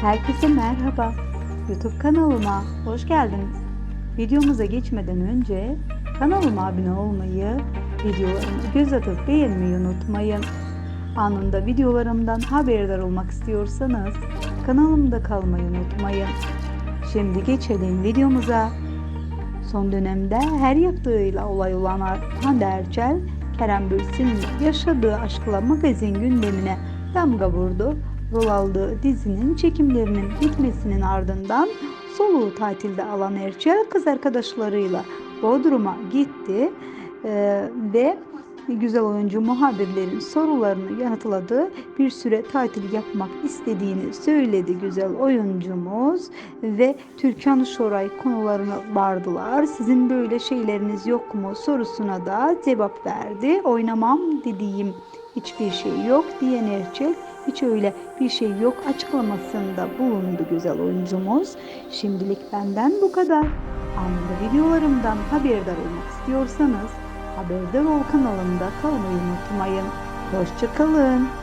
Herkese merhaba. YouTube kanalıma hoş geldiniz. Videomuza geçmeden önce kanalıma abone olmayı, videolarıma göz atıp beğenmeyi unutmayın. Anında videolarımdan haberdar olmak istiyorsanız kanalımda kalmayı unutmayın. Şimdi geçelim videomuza. Son dönemde her yaptığıyla olay olan Hande Erçel, Kerem Bürsin'in yaşadığı aşkla magazin gündemine damga vurdu. Rol aldığı dizinin çekimlerinin bitmesinin ardından soluğu tatilde alan Erçel kız arkadaşlarıyla Bodrum'a gitti Ee, ve güzel oyuncu muhabirlerin sorularını yanıtladığı bir süre tatil yapmak istediğini söyledi güzel oyuncumuz ve Türkan Şoray konularına vardılar. Sizin böyle şeyleriniz yok mu sorusuna da cevap verdi. Oynamam dediğim hiçbir şey yok diyen Erçel hiç öyle bir şey yok açıklamasında bulundu güzel oyuncumuz. Şimdilik benden bu kadar. Anında videolarımdan haberdar olmak istiyorsanız Haberdar ol kanalımda kalmayı unutmayın. Hoşçakalın.